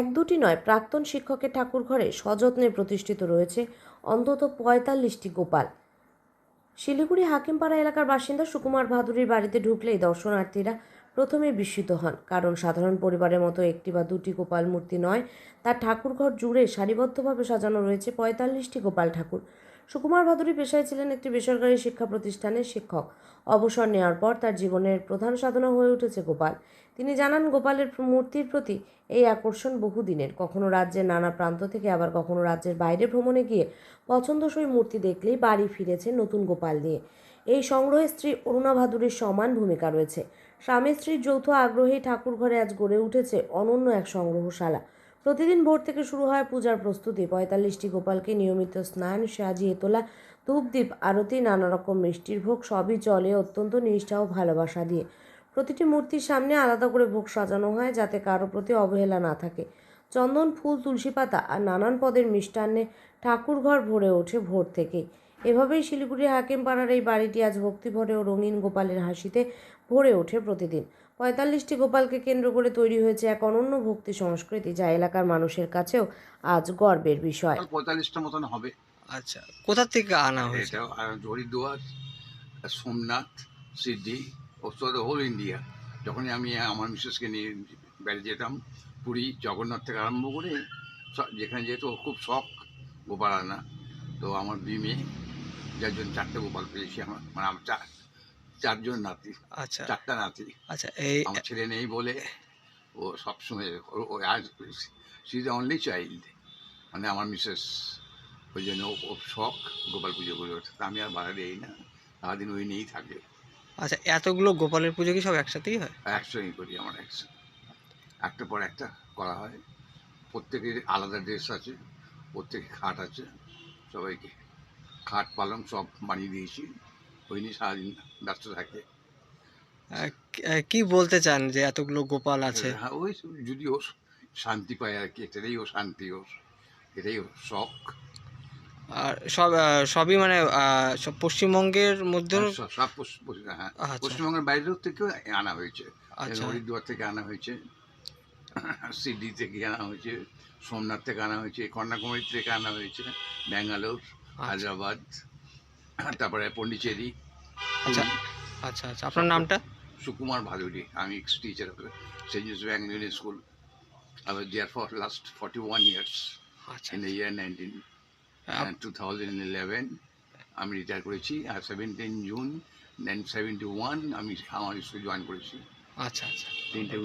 এক দুটি নয়, প্রাক্তন শিক্ষকের ঠাকুর ঘরে সযত্নে প্রতিষ্ঠিত রয়েছে অন্তত পঁয়তাল্লিশটি গোপাল। শিলিগুড়ি হাকিমপাড়া এলাকার বাসিন্দা সুকুমার ভাদুরীর বাড়িতে ঢুকলেই দর্শনার্থীরা প্রথমে বিস্মিত হন, কারণ সাধারণ পরিবারের মতো একটি বা দুটি গোপাল মূর্তি নয়, তার ঠাকুরঘর জুড়ে সারিবদ্ধভাবে সাজানো রয়েছে পঁয়তাল্লিশটি গোপাল ঠাকুর। সুকুমার ভাদুরী পেশায় ছিলেন একটি বেসরকারি শিক্ষা প্রতিষ্ঠানের শিক্ষক। অবসর নেওয়ার পর তার জীবনের প্রধান সাধনা হয়ে উঠেছে গোপাল। তিনি জানান, গোপালের মূর্তির প্রতি এই আকর্ষণ বহুদিনের। কখনো রাজ্যের নানা প্রান্ত থেকে আবার কখনো রাজ্যের বাইরে ভ্রমণে গিয়ে পছন্দসই মূর্তি দেখলেই বাড়ি ফিরেছে নতুন গোপাল দিয়ে এই সংগ্রহে স্ত্রী অরুণা ভাদুরীর সমান ভূমিকা রয়েছে। স্বামী স্ত্রীর যৌথ আগ্রহেই ঠাকুর ঘরে আজ গড়ে উঠেছে অনন্য এক সংগ্রহশালা। প্রতিদিন ভোর থেকে শুরু হয় পূজার প্রস্তুতি। পঁয়তাল্লিশটি গোপালকে নিয়মিত স্নান সাজিয়ে তোলা ধূপদীপ, আরতি, নানা রকম মিষ্টির ভোগ সবই চলে অত্যন্ত নিষ্ঠা ও ভালোবাসা দিয়ে। প্রতিটি মূর্তির সামনে আলাদা করে ভোগ সাজানো হয় যাতে কারও প্রতি অবহেলা না থাকে। চন্দন ফুল তুলসী পাতা আর নানান পদের মিষ্টান্নে ঠাকুর ঘর ভরে ওঠে ভোর থেকেই। এভাবেই শিলিগুড়ি হাকিমপাড়ার এই বাড়িটি আজ ভক্তিভরে ও রঙিন গোপালের হাসিতে ভরে ওঠে প্রতিদিন। পঁয়তাল্লিশটি গোপালকে কেন্দ্র করে তৈরি হয়েছে এক অনন্য ভক্তি সংস্কৃতি যা এলাকার মানুষের কাছেও আজ গর্বের বিষয়। পঁয়তাল্লিশটা মতন হবে। আচ্ছা কোথা থেকে আনা হয়েছে? এটা হরিদ্বার সোমনাথ সিদ্ধি ও হোল ইন্ডিয়া। যখনই আমি আমার মিসেসকে নিয়ে বেড়ে যেতাম পুরী জগন্নাথ থেকে আরম্ভ করে যেখানে যেহেতু খুব শখ গোপাল আনা তো আমার দুই মেয়ে যার জন্য চারটে গোপাল পেয়েছি আমার মানে আমার চার চারজন নাতি আচ্ছা। চারটা নাতি। আচ্ছা এই আমার ছেলে নেই বলে ও সবসময় ও- আজ সি দ্য অনলি চাইল্ড। মানে আমার মিসেস ওই জন্য ও শখ গোপাল পুজো করে ওঠে। তা আমি আর বাধা দিই না। সারাদিন ওই নিয়েই থাকে। আচ্ছা এতগুলো গোপালের পুজো কি সব একসাথেই হয়? একসঙ্গে করি আমার একসঙ্গে একটা পর একটা করা হয়। প্রত্যেকের আলাদা ড্রেস আছে প্রত্যেকে খাট আছে সবাইকে খাট পালং সব বানিয়ে দিয়েছি। ওই নিয়ে সারাদিন ব্যস্ত থাকে। কি- কি বলতে চান যে এতগুলো গোপাল আছে? হ্যাঁ ওই যদি ও শান্তি পায় আর কি এটাই ও শান্তি ওর এটাই ওর শখ। আর সব সবই মানে সব পশ্চিমবঙ্গের মধ্যে হ্যাঁ, সব- পশ্চিম- হ্যাঁ আচ্ছা। পশ্চিমবঙ্গের বাইরেও থেকেও আনা হয়েছে। আচ্ছা। হরিদ্বার থেকে আনা হয়েছে সিডনি থেকে আনা হয়েছে সোমনাথ থেকে আনা হয়েছে কন্যাকুমারী থেকে আনা হয়েছে ব্যাঙ্গালোর আচ্ছা। হায়দ্রাবাদ তারপরে পন্ডিচেরি আচ্ছা। আচ্ছা আচ্ছা। আপনার নামটা? সুকুমার ভাদুরী। আমি ex teacher saint Joseph Anglian school I was there for last 41 years আচ্ছা in the year 19 up- two thousand eleven আমি রিটায়ার করেছি। আর seventeen June nine seventy one আমি আমার স্কুল জয়েন করেছি। আচ্ছা আচ্ছা। তিনটে